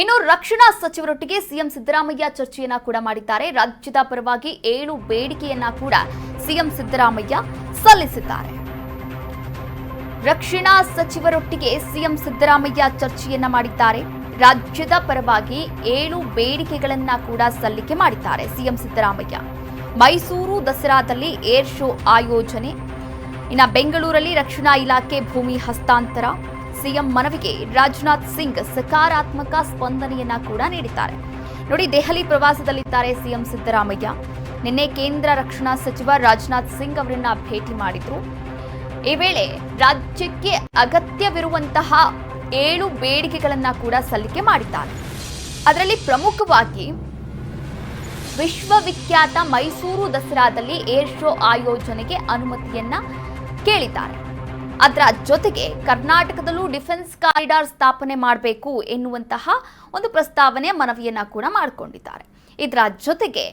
ಇನ್ನು ರಕ್ಷಣಾ ಸಚಿವರೊಟ್ಟಿಗೆ ಸಿಎಂ ಸಿದ್ದರಾಮಯ್ಯ ಚರ್ಚೆಯನ್ನ ಕೂಡ ಮಾಡಿದ್ದಾರೆ. ರಾಜ್ಯದ ಪರವಾಗಿ ಏಳು ಬೇಡಿಕೆಯನ್ನ ಕೂಡ ಸಿಎಂ ಸಿದ್ದರಾಮಯ್ಯ ಸಲ್ಲಿಸಿದ್ದಾರೆ. ರಕ್ಷಣಾ ಸಚಿವರೊಟ್ಟಿಗೆ ಸಿಎಂ ಸಿದ್ದರಾಮಯ್ಯ ಚರ್ಚೆಯನ್ನ ಮಾಡಿದ್ದಾರೆ. ರಾಜ್ಯದ ಪರವಾಗಿ ಏಳು ಬೇಡಿಕೆಗಳನ್ನ ಕೂಡ ಸಲ್ಲಿಕೆ ಮಾಡಿದ್ದಾರೆ ಸಿಎಂ ಸಿದ್ದರಾಮಯ್ಯ. ಮೈಸೂರು ದಸರಾದಲ್ಲಿ ಏರ್ ಶೋ ಆಯೋಜನೆ. ಇನ್ನು ಬೆಂಗಳೂರಲ್ಲಿ ರಕ್ಷಣಾ ಇಲಾಖೆ ಭೂಮಿ ಹಸ್ತಾಂತರ. ಸಿಎಂ ಮನವಿಗೆ ರಾಜನಾಥ್ ಸಿಂಗ್ ಸಕಾರಾತ್ಮಕ ಸ್ಪಂದನೆಯನ್ನ ಕೂಡ ನೀಡಿದ್ದಾರೆ. ನೋಡಿ, ದೆಹಲಿ ಪ್ರವಾಸದಲ್ಲಿದ್ದಾರೆ ಸಿಎಂ ಸಿದ್ದರಾಮಯ್ಯ. ನಿನ್ನೆ ಕೇಂದ್ರ ರಕ್ಷಣಾ ಸಚಿವ ರಾಜನಾಥ್ ಸಿಂಗ್ ಅವರನ್ನ ಭೇಟಿ ಮಾಡಿದ್ರು. ಈ ವೇಳೆ ರಾಜ್ಯಕ್ಕೆ ಅಗತ್ಯವಿರುವಂತಹ ಏಳು ಬೇಡಿಕೆಗಳನ್ನ ಕೂಡ ಸಲ್ಲಿಕೆ ಮಾಡಿದ್ದಾರೆ. ಅದರಲ್ಲಿ ಪ್ರಮುಖವಾಗಿ ವಿಶ್ವವಿಖ್ಯಾತ ಮೈಸೂರು ದಸರಾದಲ್ಲಿ ಏರ್ ಶೋ ಆಯೋಜನೆಗೆ ಅನುಮತಿಯನ್ನ ಕೇಳಿದ್ದಾರೆ. ಅದರ ಜೊತೆಗೆ ಕರ್ನಾಟಕದಲ್ಲೂ ಡಿಫೆನ್ಸ್ ಕಾರಿಡಾರ್ ಸ್ಥಾಪನೆ ಮಾಡಬೇಕು ಎನ್ನುವಂತಹ ಒಂದು ಪ್ರಸ್ತಾವನೆ ಮನವಿಯನ್ನ ಕೂಡ ಮಾಡಿಕೊಂಡಿದ್ದಾರೆ. ಇದರ ಜೊತೆಗೆ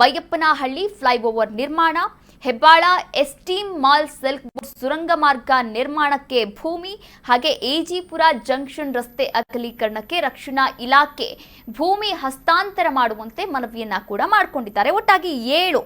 ಬೈಯಪ್ಪನಹಳ್ಳಿ ಫ್ಲೈಓವರ್ ನಿರ್ಮಾಣ, ಹೆಬ್ಬಾಳ ಎಸ್ಟೀಮ್ ಮಾಲ್ ಸಿಲ್ಕ್ ಸುರಂಗ ಮಾರ್ಗ ನಿರ್ಮಾಣಕ್ಕೆ ಭೂಮಿ, ಹಾಗೆ ಎಜಿಪುರ ಜಂಕ್ಷನ್ ರಸ್ತೆ ಅಗಲೀಕರಣಕ್ಕೆ ರಕ್ಷಣಾ ಇಲಾಖೆ ಭೂಮಿ ಹಸ್ತಾಂತರ ಮಾಡುವಂತೆ ಮನವಿಯನ್ನ ಕೂಡ ಮಾಡಿಕೊಂಡಿದ್ದಾರೆ. ಒಟ್ಟಾಗಿ ಏಳು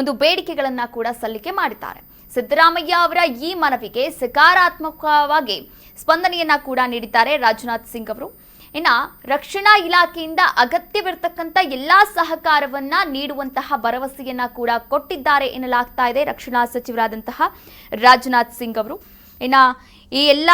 ಒಂದು ಬೇಡಿಕೆಗಳನ್ನ ಕೂಡ ಸಲ್ಲಿಕೆ ಮಾಡಿದ್ದಾರೆ. ಸಿದ್ದರಾಮಯ್ಯ ಅವರ ಈ ಮನವಿಗೆ ಸಕಾರಾತ್ಮಕವಾಗಿ ಸ್ಪಂದನೆಯನ್ನ ಕೂಡ ನೀಡಿದ್ದಾರೆ ರಾಜನಾಥ್ ಸಿಂಗ್ ಅವರು. ಇನ್ನ ರಕ್ಷಣಾ ಇಲಾಖೆಯಿಂದ ಅಗತ್ಯವಿರತಕ್ಕಂಥ ಎಲ್ಲಾ ಸಹಕಾರವನ್ನ ನೀಡುವಂತಹ ಭರವಸೆಯನ್ನ ಕೂಡ ಕೊಟ್ಟಿದ್ದಾರೆ ಎನ್ನಲಾಗ್ತಾ ಇದೆ ರಕ್ಷಣಾ ಸಚಿವರಾದಂತಹ ರಾಜನಾಥ್ ಸಿಂಗ್ ಅವರು. ಇನ್ನ ಈ ಎಲ್ಲ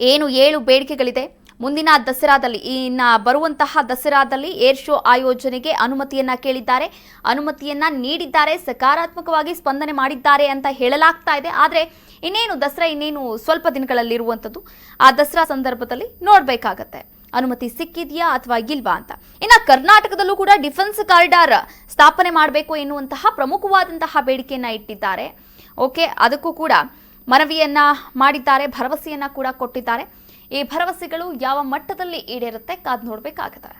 ಏನು ಏಳು ಬೇಡಿಕೆಗಳಿದೆ ಮುಂದಿನ ದಸರಾದಲ್ಲಿ, ಇನ್ನ ಬರುವಂತಹ ದಸರಾದಲ್ಲಿ ಏರ್ ಶೋ ಆಯೋಜನೆಗೆ ಅನುಮತಿಯನ್ನ ಕೇಳಿದ್ದಾರೆ. ಅನುಮತಿಯನ್ನ ನೀಡಿದ್ದಾರೆ, ಸಕಾರಾತ್ಮಕವಾಗಿ ಸ್ಪಂದನೆ ಮಾಡಿದ್ದಾರೆ ಅಂತ ಹೇಳಲಾಗ್ತಾ ಇದೆ. ಆದ್ರೆ ಇನ್ನೇನು, ದಸರಾ ಇನ್ನೇನು ಸ್ವಲ್ಪ ದಿನಗಳಲ್ಲಿರುವಂಥದ್ದು. ಆ ದಸರಾ ಸಂದರ್ಭದಲ್ಲಿ ನೋಡ್ಬೇಕಾಗತ್ತೆ. ಅನುಮತಿ ಸಿಕ್ಕಿದೆಯಾ ಅಥವಾ ಇಲ್ವಾ ಅಂತ. ಇನ್ನ ಕರ್ನಾಟಕದಲ್ಲೂ ಕೂಡ ಡಿಫೆನ್ಸ್ ಕಾರಿಡಾರ್ ಸ್ಥಾಪನೆ ಮಾಡಬೇಕು ಎನ್ನುವಂತಹ ಪ್ರಮುಖವಾದಂತಹ ಬೇಡಿಕೆಯನ್ನ ಇಟ್ಟಿದ್ದಾರೆ. ಓಕೆ, ಅದಕ್ಕೂ ಕೂಡ ಮನವಿಯನ್ನ ಮಾಡಿದ್ದಾರೆ, ಭರವಸೆಯನ್ನ ಕೂಡ ಕೊಟ್ಟಿದ್ದಾರೆ. ಈ ಭರವಸೆಗಳು ಯಾವ ಮಟ್ಟದಲ್ಲಿ ಈಡೇರುತ್ತೆ ಕಾದ್ ನೋಡ್ಬೇಕಾಗುತ್ತೆ.